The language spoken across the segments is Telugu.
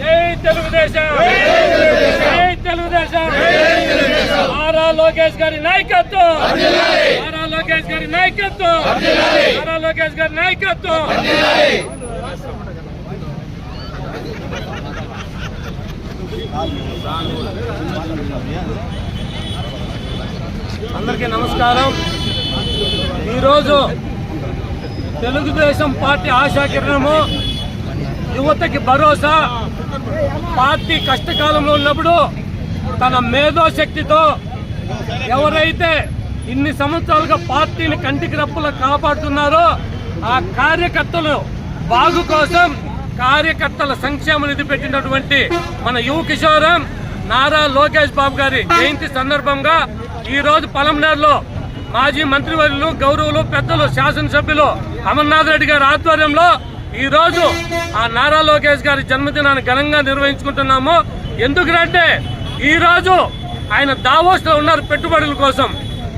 జై తెలుగుదేశం. జై తెలుగుదేశం. నారా లోకేష్ గారి నాయకత్వం. నారా లోకేష్ గారి నాయకత్వం. నారా లోకేష్ గారి నాయకత్వం. అందరికీ నమస్కారం. ఈరోజు తెలుగుదేశం పార్టీ ఆశాకిరణము యువతకి భరోసా పార్టీ కష్టకాలంలో ఉన్నప్పుడు తన మేధోశక్తితో ఎవరైతే ఇన్ని సంవత్సరాలుగా పార్టీని కంటికి రప్పులు కాపాడుతున్నారో ఆ కార్యకర్తలు బాగు కోసం కార్యకర్తల సంక్షేమ నిధి పెట్టినటువంటి మన యువ కిషోరం నారా లోకేష్ బాబు గారి జయంతి సందర్భంగా ఈరోజు రోజు పలంనేరులో మాజీ మంత్రివర్యులు గౌరవులు పెద్దలు శాసనసభ్యులు అమర్నాథ్ రెడ్డి గారి ఆధ్వర్యంలో ఈరోజు ఆ నారా లోకేష్ గారి జన్మదినాన్ని ఘనంగా నిర్వహించుకుంటున్నాము. ఎందుకంటే ఈ రోజు ఆయన దావోస్లో ఉన్నారు పెట్టుబడుల కోసం.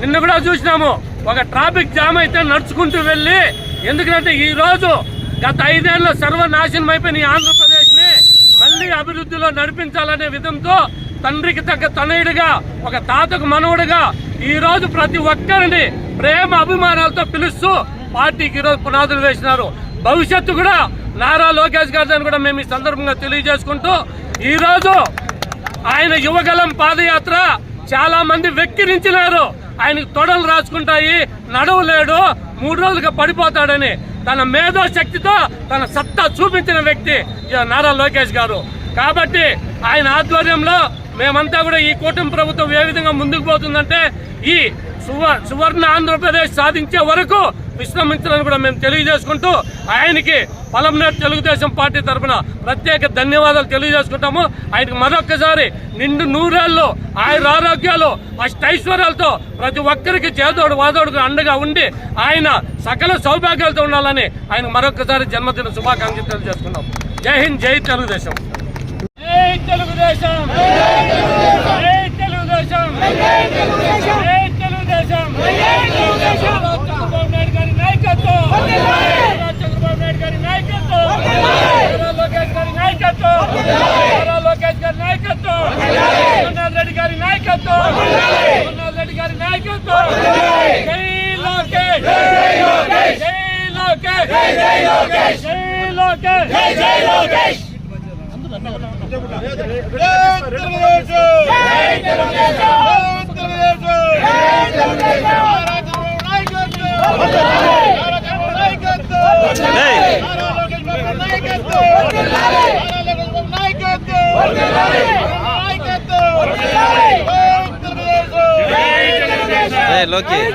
నిన్న కూడా చూసినాము. ఒక ట్రాఫిక్ జామ్ అయితే నడుచుకుంటూ వెళ్ళి ఎందుకంటే ఈ రోజు గత ఐదేళ్ళ సర్వనాశనం అయిపోయిన ఆంధ్రప్రదేశ్ని ఆంధ్రప్రదేశ్ని మళ్ళీ అభివృద్ధిలో నడిపించాలనే విధంతో తండ్రికి తగ్గ తనయుడిగా ఒక తాతకు మనవుడిగా ఈ రోజు ప్రతి ఒక్కరిని ప్రేమ అభిమానాలతో పిలుస్తూ పార్టీకి ఈ రోజు పునాదులు వేసినారు. భవిష్యత్తు కూడా నారా లోకేష్ గారిని కూడా మేము ఈ సందర్భంగా తెలియజేసుకుంటూ ఈ రోజు ఆయన యువగలం పాదయాత్ర చాలా మంది వెక్కిరించినారు ఆయనకు తొడలు రాసుకుంటాయి నడవలేడు మూడు రోజులుగా పడిపోతాడని తన మేధో శక్తితో తన సత్తా చూపించిన వ్యక్తి నారా లోకేష్ గారు. కాబట్టి ఆయన ఆధ్వర్యంలో మేమంతా కూడా ఈ కూటమి ప్రభుత్వం ఏ విధంగా ముందుకు పోతుందంటే ఈ సువ- సువర్ణ ఆంధ్రప్రదేశ్ సాధించే వరకు విశ్రమించాలని కూడా మేము తెలియజేసుకుంటూ ఆయనకి పలంనేరు తెలుగుదేశం పార్టీ తరఫున ప్రత్యేక ధన్యవాదాలు తెలియజేసుకుంటాము. ఆయనకి మరొక్కసారి నిండు నూరేళ్ళు ఆయన ఆరోగ్యాలు అష్టైశ్వర్యాలతో ప్రతి ఒక్కరికి చేదోడు వాదోడుకు అండగా ఉండి ఆయన సకల సౌభాగ్యాలతో ఉండాలని ఆయన మరొక్కసారి జన్మదిన శుభాకాంక్షలు తెలియజేసుకున్నాం జై హింద్ జై తెలుగుదేశం జై తెలుగుదేశం. జై తెలుగుదేశం జై తెలుగుదేశం చంద్రబాబు నాయుడు గారి నాయకత్వం చంద్రబాబు నాయుడు గారి నాయకత్వం నారా లోకేష్ గారి నాయకత్వం నారా లోకేష్ గారి నాయకత్వం అమర్నాథ్ రెడ్డి గారి నాయకత్వం అమర్నాథ్ రెడ్డి గారి నాయకత్వం జై లోకేష్ జై లోకేష్ జై లోకేష్ జై లోకేష్ జై లోకేష్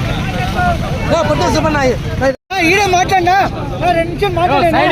பட்டு சுப்பண்ணா ஈட மாட்டேன்டா ரெண்டு நிமிஷம் மாட்டேன்